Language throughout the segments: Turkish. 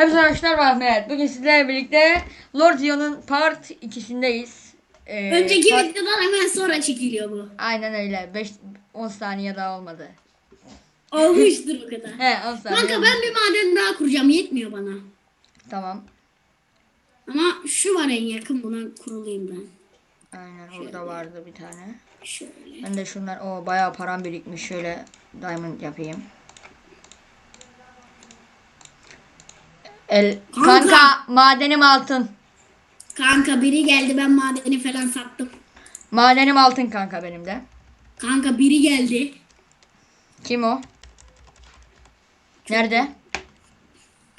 Hepsi arkadaşlar ben Ahmet. Bugün sizlerle birlikte Lord Zion'un part 2'sindeyiz. Ee, Önceki part- videodan hemen sonra çekiliyor bu. Aynen öyle. 5 10 saniye daha olmadı. Olmuştur o kadar. He 10 saniye. Kanka ben bir maden daha kuracağım yetmiyor bana. Tamam. Ama şu var en yakın buna kurulayım ben. Aynen orada vardı bir tane. Şöyle. Ben de şunlar o bayağı param birikmiş. Şöyle diamond yapayım. El Kanka. kanka madenim altın. Kanka biri geldi ben madeni falan sattım. Madenim altın kanka benim de. Kanka biri geldi. Kim o? Nerede?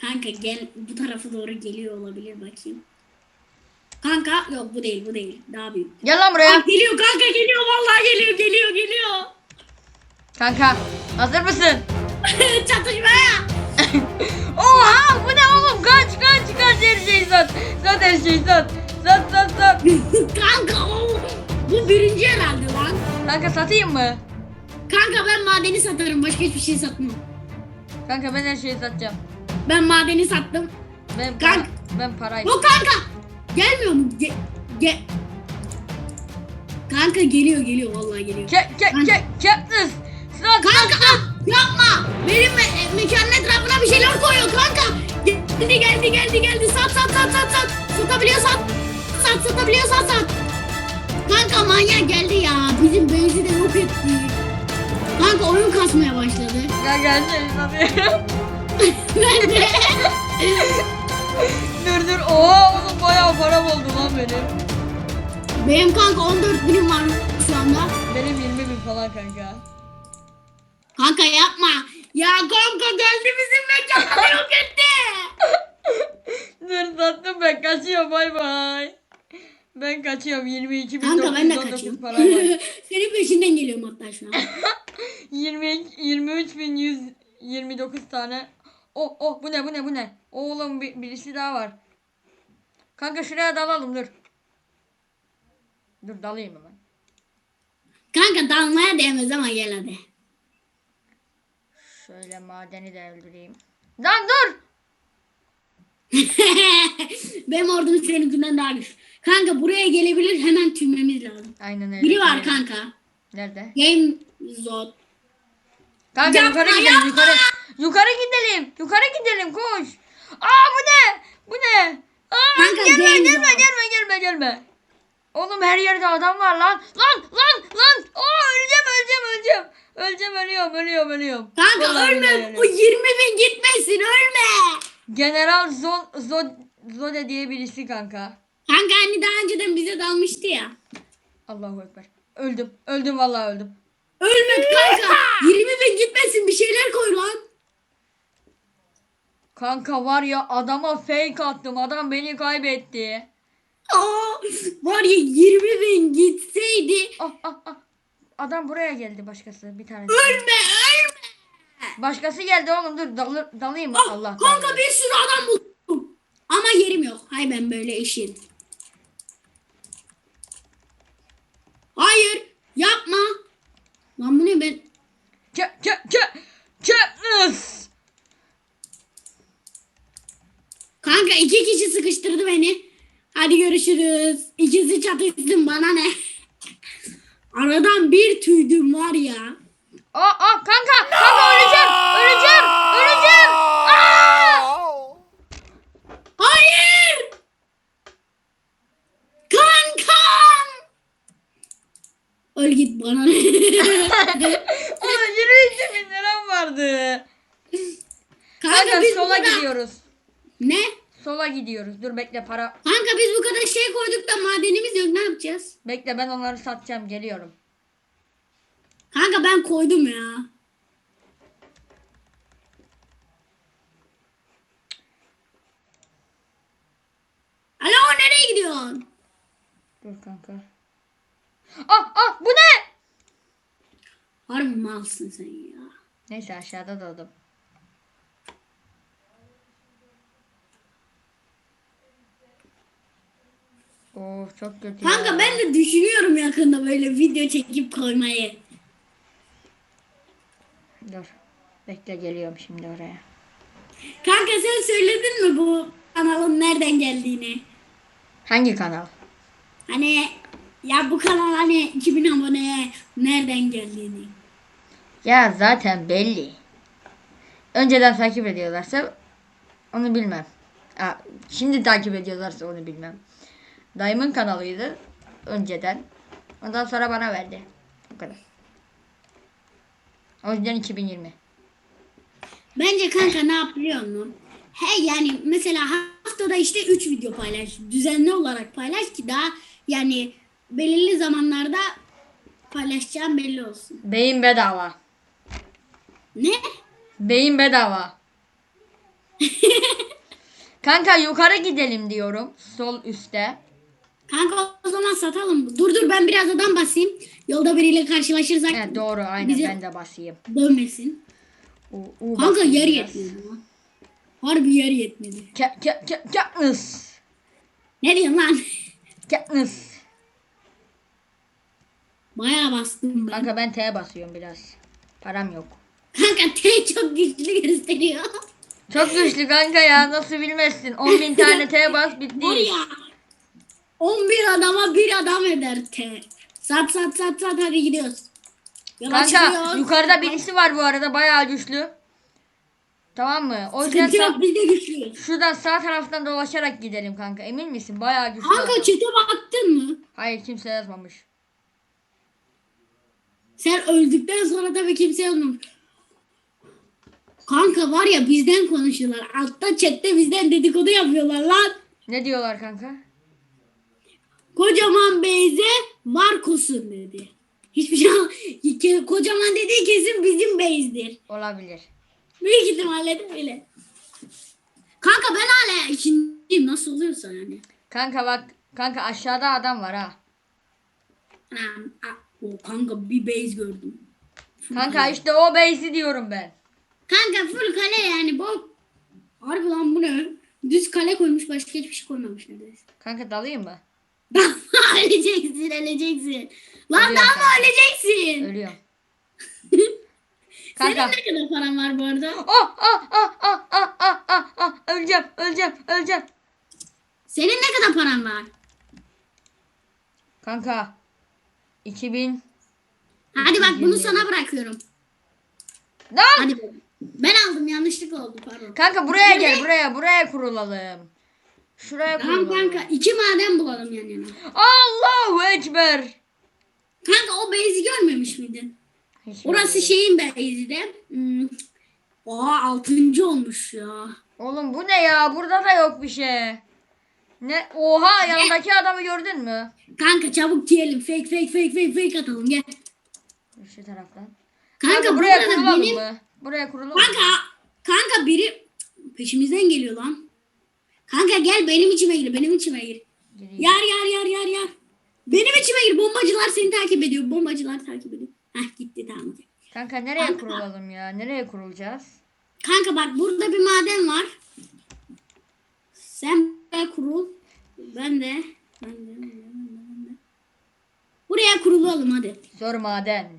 Kanka gel bu tarafa doğru geliyor olabilir bakayım. Kanka yok bu değil bu değil daha büyük. Gel lan buraya. Aa, geliyor kanka geliyor vallahi geliyor geliyor geliyor. Kanka hazır mısın? Çatışmaya. Oha bu ne kaç kaç kaç her şeyi sat. Sat her şeyi sat. Sat sat sat. kanka o, bu birinci herhalde lan. Kanka satayım mı? Kanka ben madeni satarım başka hiçbir şey satmam. Kanka ben her şeyi satacağım. Ben madeni sattım. Ben Kanka. para, ben parayı. O kanka gelmiyor mu? Ge, ge. Kanka geliyor geliyor vallahi geliyor. Ke ke ke Katniss. Sat Kanka ah, yapma. Benim me mekanın etrafına bir şeyler koyuyor kanka. Geldi geldi geldi geldi. Sat sat sat sat sat. Satabiliyor sat. Sat satabiliyor sat. Kanka manyak geldi ya. Bizim base'i de yok etti. Kanka oyun kasmaya başladı. Kanka her şeyi satıyorum. ben de. dur dur. Oha oğlum bayağı param oldu lan benim. Benim kanka 14 binim var şu anda. Benim 20 bin falan kanka. Kanka yapma. Ya kanka geldi bizim mekanı yok etti. Dur sattım ben kaçıyorum bay bay. Ben kaçıyorum 22 bin Kanka ben de 919 kaçıyorum. param var. Senin peşinden geliyorum hatta şu an. 20 23 bin 129 tane. Oh oh bu ne bu ne bu ne? Oğlum bir, birisi daha var. Kanka şuraya dalalım dur. Dur dalayım hemen. Kanka dalmaya değmez ama gel hadi. Şöyle madeni de öldüreyim. Lan dur. Benim ordum seninkinden daha güçlü. Kanka buraya gelebilir hemen tümlememiz lazım. Aynen öyle. Biri var Nerede? kanka. Nerede? Game Zone. Kanka Yapma, yukarı gidelim yapma. yukarı. Yukarı gidelim. Yukarı gidelim koş. Aa bu ne? Bu ne? Aa Kanka, gelme gel gelme ya. gelme gelme gelme. Oğlum her yerde adam var lan. Lan lan lan. Aa öleceğim öleceğim öleceğim. Öleceğim ölüyorum ölüyorum ölüyorum. Kanka Vallahi ölme. billahi O ölüyorum. 20 bin gitmesin ölme. General Zon, Zod, Zode diye birisi kanka. Kanka hani daha önceden bize dalmıştı ya. Allahu Ekber. Öldüm. Öldüm vallahi öldüm. Ölme kanka. 20 bin gitmesin bir şeyler koy lan. Kanka var ya adama fake attım. Adam beni kaybetti. Aa, var ya 20 bin gitseydi. Ah ah ah. Adam buraya geldi başkası bir tanesi. Ölme ölme. Başkası geldi oğlum dur dalı, dalayım? Ah, Allah kanka bir sürü adam buldum. Ama yerim yok. Hay ben böyle eşin. Hayır. Yapma. Lan bu ne ben? Ke ke ke Katniss. Kanka iki kişi sıkıştırdı beni. Hadi görüşürüz. İkisi çatışsın bana ne? Aradan bir tüydüm var ya. Aa aa kanka kanka öleceğim öleceğim öleceğim. Aa! Hayır. Kankam. Öl git bana? Ulan 22 bin liram vardı. Kanka biz sola burada- gidiyoruz. Ne? Sola gidiyoruz. Dur bekle para. Kanka biz bu kadar şey koyduk da madenimiz yok ne yapacağız? Bekle ben onları satacağım geliyorum. Kanka ben koydum ya. Alo nereye gidiyorsun? Dur kanka. Ah ah bu ne? Harbi malsın sen ya. Neyse aşağıda doğdum. Of çok kötü Kanka ya. ben de düşünüyorum yakında böyle video çekip koymayı. Dur. Bekle geliyorum şimdi oraya. Kanka sen söyledin mü bu kanalın nereden geldiğini? Hangi kanal? Hani ya bu kanal hani 2000 aboneye nereden geldiğini. Ya zaten belli. Önceden takip ediyorlarsa onu bilmem. Aa, şimdi takip ediyorlarsa onu bilmem. Dayımın kanalıydı önceden. Ondan sonra bana verdi. O kadar. O yüzden 2020. Bence kanka ne yapıyor musun? He yani mesela haftada işte 3 video paylaş. Düzenli olarak paylaş ki daha yani belirli zamanlarda paylaşacağım belli olsun. Beyin bedava. Ne? Beyin bedava. Kanka yukarı gidelim diyorum. Sol üstte. Kanka o zaman satalım. Dur dur ben biraz adam basayım. Yolda biriyle karşılaşırsak Evet doğru aynen Bize- ben de basayım. dönmesin. U, u Kanka yer yetmedi. Harbi yer yetmedi. Ke, ke, ke, Katniss. Ne diyorsun lan? Katniss. Bayağı bastım ben. Kanka ben T'ye basıyorum biraz. Param yok. Kanka T çok güçlü gösteriyor. Çok güçlü kanka ya nasıl bilmezsin. 10 bin tane T bas Var bitti. ya 11 adama bir adam eder T. Sat sat sat sat hadi gidiyoruz. Yola Kanka çıkıyoruz. yukarıda birisi var bu arada bayağı güçlü. Tamam mı? O yüzden Sıkıntı sağ, yok biz de güçlüyüz. şuradan sağ taraftan dolaşarak gidelim kanka. Emin misin? Bayağı güçlü. Kanka adam. çete baktın mı? Hayır kimse yazmamış. Sen öldükten sonra tabii kimse yazmamış. Kanka var ya bizden konuşuyorlar. Altta chatte bizden dedikodu yapıyorlar lan. Ne diyorlar kanka? Kocaman Beyze Markus'un dedi. Hiçbir şey kocaman dediği kesin bizim Beyz'dir. Olabilir. Büyük ihtimalle de öyle. Kanka ben hala ikinciyim nasıl oluyorsa yani. Kanka bak kanka aşağıda adam var ha. O kanka bir base gördüm. Kanka işte o base'i diyorum ben. Kanka full kale yani bu. Harbi lan bu ne? Düz kale koymuş başka hiçbir şey koymamış neredeyse. Kanka dalayım mı? öleceksin öleceksin. Lan mı kanka. öleceksin? Senin Kanka. ne kadar paran var bu arada? Oh ah ah ah ah ah ah ah öleceğim öleceğim öleceğim. Senin ne kadar paran var? Kanka 2000 Hadi bak bunu sana bırakıyorum. Lan! Hadi. Ben aldım yanlışlıkla oldu pardon. Kanka buraya gel buraya buraya kurulalım. Şuraya Tamam kanka iki maden bulalım yan yana. Allahu Ekber. Kanka o base'i görmemiş miydin? Hiç Orası görmedim. şeyin base'i de. Hmm. Oha altıncı olmuş ya. Oğlum bu ne ya? Burada da yok bir şey. Ne? Oha yanındaki adamı gördün mü? Kanka çabuk diyelim fake fake fake fake fake atalım gel. Şu taraftan. Kanka, Kanka buraya burada da kurulalım benim... mı? Buraya kurulalım mı? Kanka kanka biri peşimizden geliyor lan. Kanka gel benim içime gir benim içime gir. Gireyim. Yar yar yar yar yar. Benim içime gir bombacılar seni takip ediyor. Bombacılar takip ediyor. Heh gitti tamam. Kanka nereye Kanka. kurulalım ya? Nereye kurulacağız? Kanka bak burada bir maden var. Sen buraya kurul. Ben de. Ben de. Ben de, ben. Buraya kurulalım hadi. Zor maden.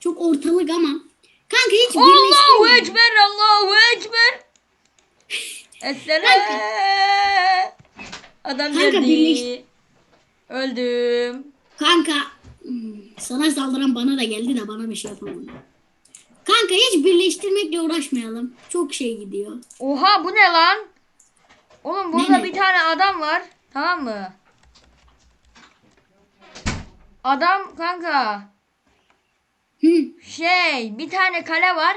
Çok ortalık ama. Kanka hiç Allahu. Ekber Allahu Ekber. Esselam. Adam Kanka geldi. birleş- Öldüm. Kanka hmm, sana saldıran bana da geldi de bana bir şey yapamadı. Kanka hiç birleştirmekle uğraşmayalım. Çok şey gidiyor. Oha bu ne lan? Oğlum burada Ne ne? bir tane adam var. Tamam mı? Adam kanka. Hı. Şey bir tane kale var.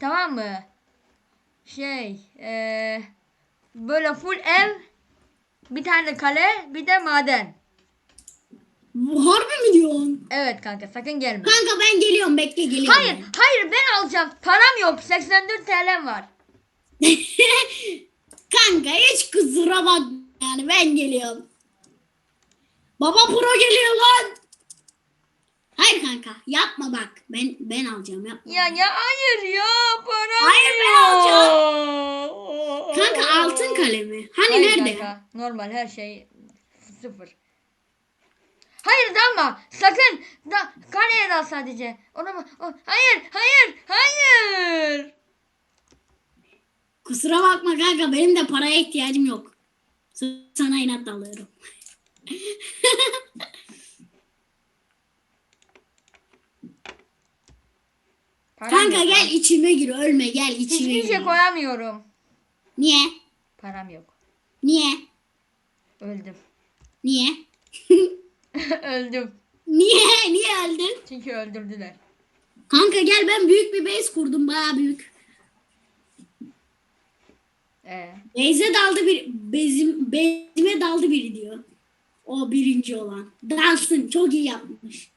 Tamam mı? Şey eee böyle full ev. Bir tane kale bir de maden. Bu Harbi mi diyorsun? Evet kanka sakın gelme. Kanka ben geliyorum bekle geliyorum. Hayır hayır ben alacağım. Param yok. 84 TL'm var. Kanka hiç kusura bak yani ben geliyorum. Baba pro geliyor lan. Hayır kanka yapma bak. Ben ben alacağım yapma. Ya ya hayır ya param Hayır, ben yok. Kanka altın kalemi. Hani Hayır nerede? kanka, normal her şey sıfır. Hayır dalma. Sakın. Da, kaleye dal sadece. Ona mı? o- hayır, hayır, hayır. Kusura bakma kanka benim de paraya ihtiyacım yok. Sana inat alıyorum. Param Kanka yok. gel içime gir ölme gel içime Hiçbir gir. şey koyamıyorum. Niye? Param yok. Niye? Öldüm. Niye? Öldüm. Niye? Niye öldün? Çünkü öldürdüler. Kanka gel ben büyük bir base kurdum baya büyük. Ee, Beyze daldı bir bezim bezime daldı biri diyor. O birinci olan. Dalsın çok iyi yapmış.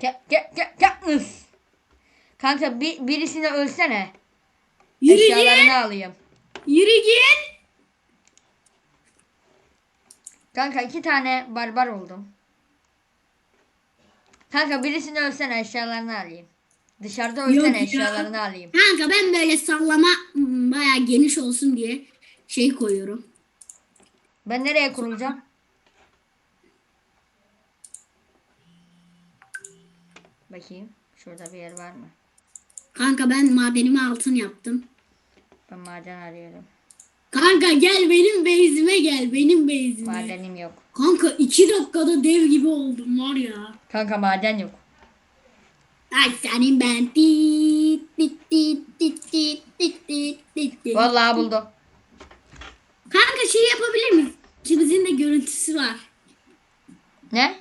ke ke ke Katniss. Kanka bir, birisine ölsene. Yürü git. Eşyalarını alayım. Yürü git. Kanka iki tane barbar oldum. Kanka birisini ölsene eşyalarını alayım. Dışarıda Yok ölsene ya. eşyalarını alayım. Kanka ben böyle sallama hmm, baya geniş olsun diye şey koyuyorum. Ben nereye kurulacağım? Bakayım. Şurada bir yer var mı? Kanka ben madenimi altın yaptım. Ben maden arıyorum. Kanka gel benim base'ime gel. Benim base'ime. Madenim yok. Kanka iki dakikada dev gibi oldum var ya. Kanka maden yok. Ay senin ben. Vallahi buldum. Kanka şey yapabilir miyiz? İkimizin de görüntüsü var. Ne?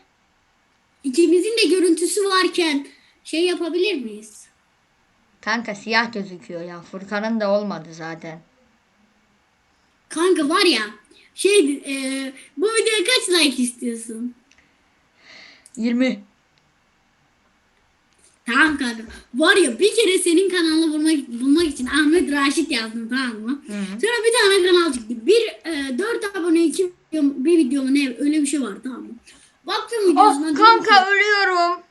İkimizin de görüntüsü varken şey yapabilir miyiz? Kanka siyah gözüküyor ya. Furkan'ın da olmadı zaten. Kanka var ya şey e, bu videoya kaç like istiyorsun? 20. Tamam kanka. Var ya bir kere senin kanalını bulmak, bulmak için Ahmet Raşit yazdım tamam mı? Hı hı. Sonra bir tane kanal çıktı. Bir e, 4 abone iki video, bir video mu ne öyle bir şey var tamam mı? Baktım videosuna. Oh, kanka ölüyorum.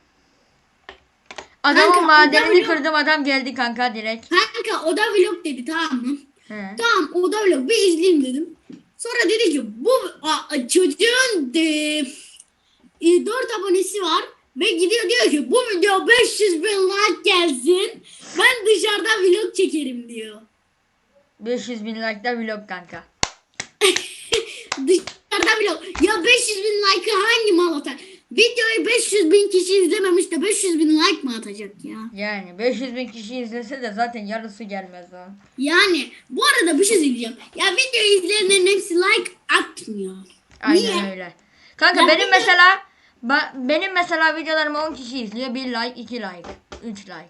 Adamın Kanka, madenini adam- kırdım adam geldi kanka direkt. Kanka o da vlog dedi tamam mı? He. Tamam o da vlog bir izleyeyim dedim. Sonra dedi ki bu a, çocuğun de, e, 4 abonesi var ve gidiyor diyor ki bu video 500 bin like gelsin. Ben dışarıda vlog çekerim diyor. 500 bin like'da vlog kanka. Dışarıda vlog. Ya 500 bin like'ı hangi mal atar? Videoyu 500 bin kişi izlememiş de 500 bin like mı atacak ya? Yani 500 bin kişi izlese de zaten yarısı gelmez lan. Yani bu arada bir şey söyleyeceğim. Ya videoyu izleyenlerin hepsi like atmıyor. Aynen Niye? öyle. Kanka Ya benim de- mesela ba- benim mesela videolarımı 10 kişi izliyor. 1 like, 2 like, 3 like.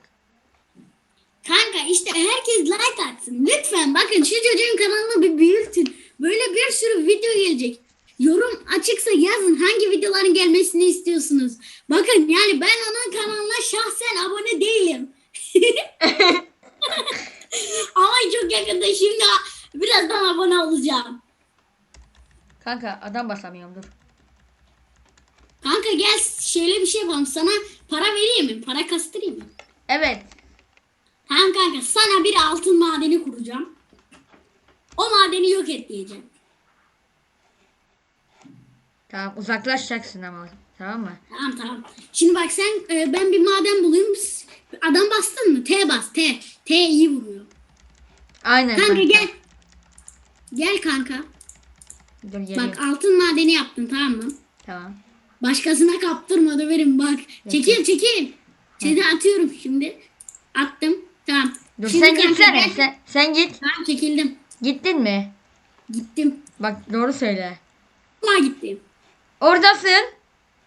Kanka işte herkes like atsın. Lütfen bakın şu çocuğun kanalını bir büyütün. Böyle bir sürü video gelecek. Yorum açıksa yazın hangi videoların gelmesini istiyorsunuz. Bakın yani ben onun kanalına şahsen abone değilim. Ama çok yakında şimdi birazdan abone olacağım. Kanka adam basamıyorum dur. Kanka gel şöyle bir şey yapalım. Sana para vereyim mi? Para kastırayım mı? Evet. Tamam kanka sana bir altın madeni kuracağım. O madeni yok et diyeceğim. Tamam uzaklaşacaksın ama. Tamam mı? Tamam tamam. Şimdi bak sen e, ben bir maden bulayım. Adam bastın mı? T bas T. T iyi vuruyor. Aynen Kanka kanka. gel. Gel kanka. Dur geliyorum. Bak altın madeni yaptın tamam mı? Tamam. Başkasına kaptırma da verin bak. Çekil çekil. Seni atıyorum şimdi. Attım. Tamam. Dur Şimdi sen gitsene. Sen, sen git. Tamam çekildim. Gittin mi? Gittim. Bak doğru söyle. Ama gittim. Oradasın.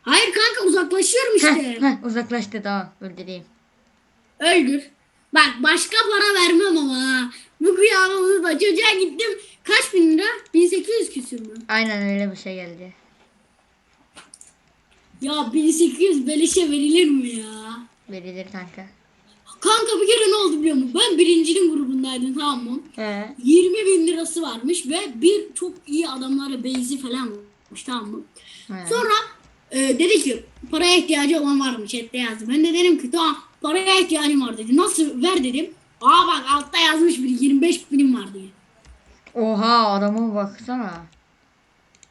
Hayır kanka uzaklaşıyorum işte. Heh, heh, uzaklaştı tamam öldüreyim. Öldür. Bak başka para vermem ama ha. Bu kıyamamı da çocuğa gittim. Kaç bin lira? 1800 küsür mü? Aynen öyle bir şey geldi. Ya 1800 beleşe verilir mi ya? Verilir kanka. Kanka bir kere ne oldu biliyor musun? Ben birincinin grubundaydım tamam mı? He. 20 bin lirası varmış ve bir çok iyi adamlara beyzi falan varmış tamam mı? He. Sonra e, dedi ki paraya ihtiyacı olan var mı? Chat'te yazdı. Ben de dedim ki tamam paraya ihtiyacım var dedi. Nasıl ver dedim. Aa bak altta yazmış biri 25 binim var diye. Oha adama baksana.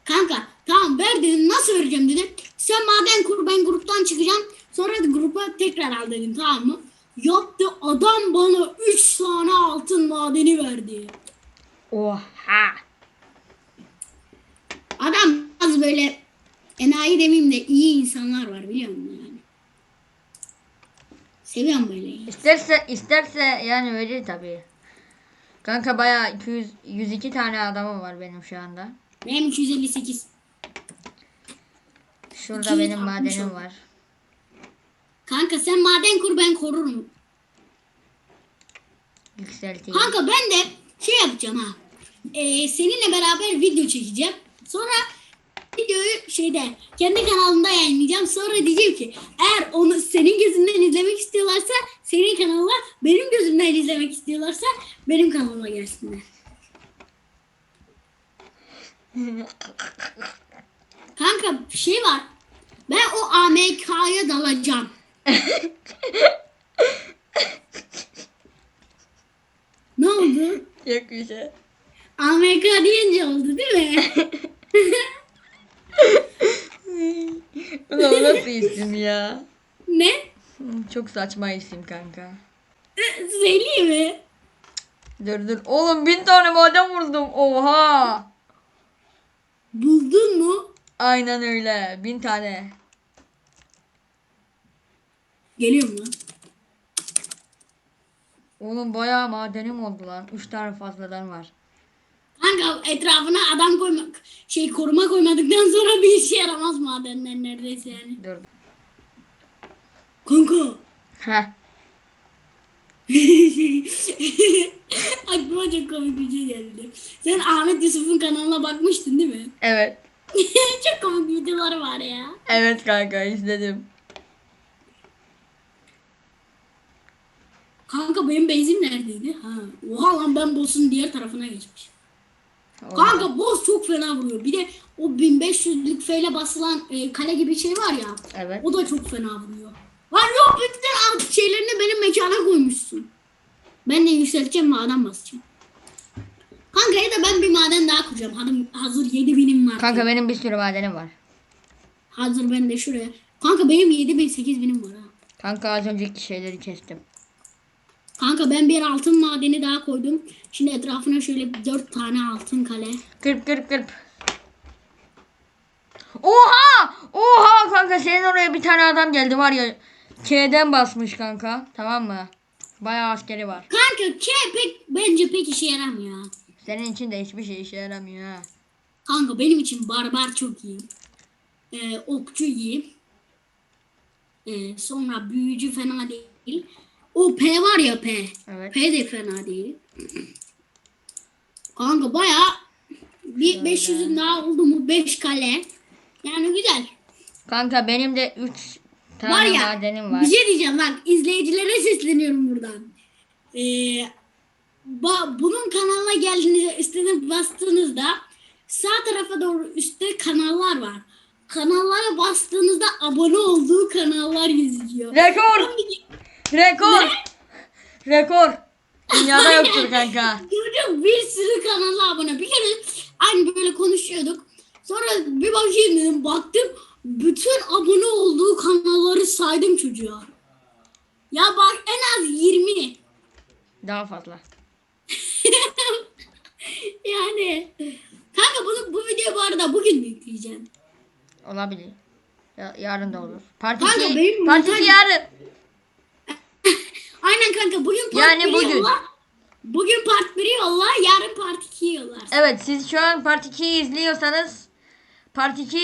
Kanka tamam ver dedim nasıl vereceğim dedim. Sen maden kur ben gruptan çıkacağım. Sonra da grupa tekrar al dedim tamam mı? Yaptı adam bana 3 tane altın madeni verdi. Oha. Adam az böyle enayi demeyeyim de iyi insanlar var biliyor musun yani. Seviyorum böyle. İsterse isterse yani verir tabii. Kanka bayağı 200 102 tane adamım var benim şu anda. Benim 258. Şurada 260 benim madenim oldu. var. Kanka sen maden kur ben korurum. Yükselteyim. Kanka ben de şey yapacağım ha. Ee, seninle beraber video çekeceğim. Sonra videoyu şeyde kendi kanalımda yayınlayacağım. Sonra diyeceğim ki eğer onu senin gözünden izlemek istiyorlarsa senin kanalına benim gözümden izlemek istiyorlarsa benim kanalıma gelsinler. Kanka bir şey var. Ben o AMK'ya dalacağım. ne oldu? Yok bir şey. AMK deyince oldu değil mi? Ulan o nasıl isim ya? ne? Çok saçma isim kanka. Söyleyeyim mi? Dur dur. Oğlum bin tane maden vurdum. Oha. Buldun mu? Aynen öyle. Bin tane. Geliyor mu? Oğlum bayağı madenim oldu lan. Üç tane fazladan var. Kanka etrafına adam koymak, şey koruma koymadıktan sonra bir işe yaramaz madenler neredeyse yani. Dur. Kanka. Heh. Aklıma çok komik bir şey geldi. Sen Ahmet Yusuf'un kanalına bakmıştın değil mi? Evet. çok komik videoları var ya. Evet kanka izledim. Kanka benim benzin neredeydi? Ha. Oha lan ben boss'un diğer tarafına geçmiş. Kanka boss çok fena vuruyor. Bir de o 1500'lük feyle basılan e, kale gibi şey var ya. Evet. O da çok fena vuruyor. Lan yok bütün alt şeylerini benim mekana koymuşsun. Ben de yükselteceğim maden basacağım. Kanka ya da ben bir maden daha kuracağım. Hazır, hazır 7000'im var. Kanka benim bir sürü madenim var. Hazır ben de şuraya. Kanka benim 7000 8000'im var ha. Kanka az önceki şeyleri kestim. Kanka ben bir altın madeni daha koydum. Şimdi etrafına şöyle 4 tane altın kale. Kırp kırp kırp. Oha! Oha kanka senin oraya bir tane adam geldi var ya. K'den basmış kanka. Tamam mı? Bayağı askeri var. Kanka K pek bence pek işe yaramıyor. Senin için de hiçbir şey işe yaramıyor ha. Kanka benim için barbar çok iyi. Ee, okçu iyi. Ee, sonra büyücü fena değil. O P var ya P. Evet. P de fena değil. Kanka baya bir 500'ün daha oldu mu 5 kale. Yani güzel. Kanka benim de 3 tane var ya madenim var. bir şey diyeceğim bak izleyicilere sesleniyorum buradan. Ee, ba- bunun kanalına geldiğinizde üstüne bastığınızda sağ tarafa doğru üstte kanallar var. Kanallara bastığınızda abone olduğu kanallar gözüküyor. Rekor! Rekor! Rekor! Dünyada yoktur kanka. Çocuk bir sürü kanala abone. Bir kere aynı böyle konuşuyorduk. Sonra bir bakayım dedim baktım. Bütün abone olduğu kanalları saydım çocuğa. Ya bak en az 20. Daha fazla. yani kanka bunu bu video bu arada bugün yükleyeceğim? Olabilir. Ya, yarın da olur. Parti Kanka, 2 benim Parti montaj- iki yarın. Kanka bugün part Yani 1'i bugün. yolla. Bugün part 1'i yolla yarın part 2'yi yollar. Evet siz şu an Part 2'yi izliyorsanız Part 2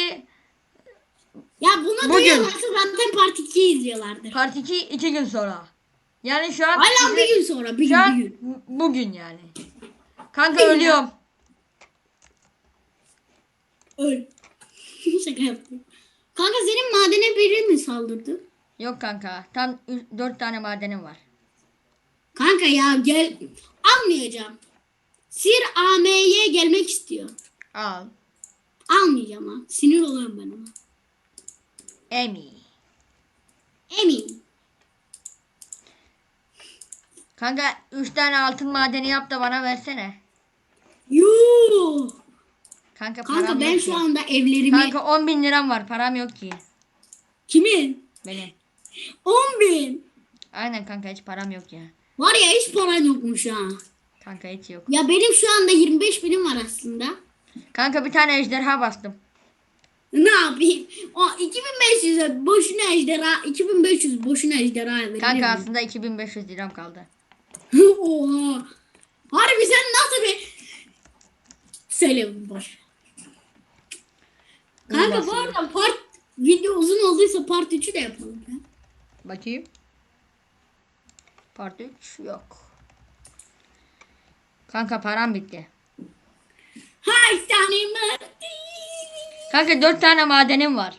Ya bunu Bugün. duyuyorlarsa zaten part 2'yi izliyorlardır. Part 2 2 gün sonra. Yani şu an Hala bir gün sonra bir şu gün an bir gün. bugün yani. Kanka Bir gün. ölüyorum. Öl. Şaka yaptım. Kanka senin madene biri mi saldırdı? Yok kanka. Tam 4 tane madenim var. Kanka ya gel. Almayacağım. Sir AM'ye gelmek istiyor. Al. Almayacağım ha. Sinir oluyorum ben ona. Emi. Emin. Kanka 3 tane altın madeni yap da bana versene. Yuh. Kanka param Kanka ben yok şu ki. anda evlerimi... Kanka 10 bin liram var. Param yok ki. Kimin? Benim. 10 bin. Aynen kanka hiç param yok ya. Var ya hiç paran yokmuş ha. Kanka hiç yok. Ya benim şu anda 25 binim var aslında. Kanka bir tane ejderha bastım. Ne yapayım? O 2500 boşuna ejderha, 2500 boşuna ejderha. verilir Kanka mi? aslında 2500 liram kaldı. Oha. Harbi sen nasıl bir... Söyle boş. Kanka bu arada part video uzun olduysa part 3'ü de yapalım. Ya. Bakayım. Part 3 yok. Kanka param bitti. Hay seni Marti. Kanka 4 tane madenim var.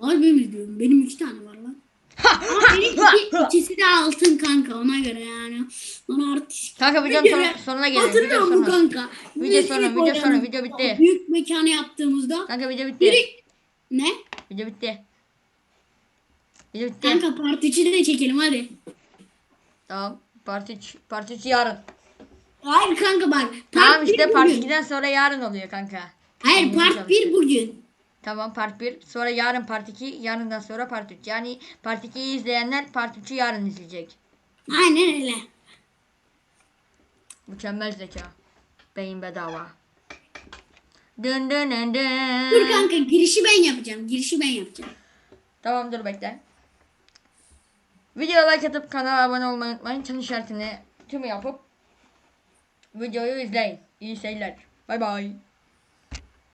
Harbi mi diyorum? Benim iki tane var lan. Ama benim iki, ikisi de altın kanka ona göre yani. Bana artist. Kanka videonun Bir son- kere sonuna gelelim. Hatırlıyor musun kanka? Video sonu, video sonu, video bitti. Büyük mekanı yaptığımızda. Kanka video bitti. Biri... Ne? Video bitti. Video bitti. Kanka part 3'ü de çekelim hadi. Tamam. Part 3. Part 3 yarın. Hayır kanka bak. Part Tamam bir işte part bugün. 2'den sonra yarın oluyor kanka. Hayır part 1 bugün. Tamam part 1. Sonra yarın part 2. Yarından sonra part 3. Yani part 2'yi izleyenler part 3'ü yarın izleyecek. Aynen öyle. Mükemmel zeka. Beyin bedava. Dın dın dın dın. Dur kanka girişi ben yapacağım. Girişi ben yapacağım. Tamam dur bekle. Videoya like atıp kanala abone olmayı unutmayın. Çan işaretini tüm yapıp videoyu izleyin. İyi seyirler. Bay bay.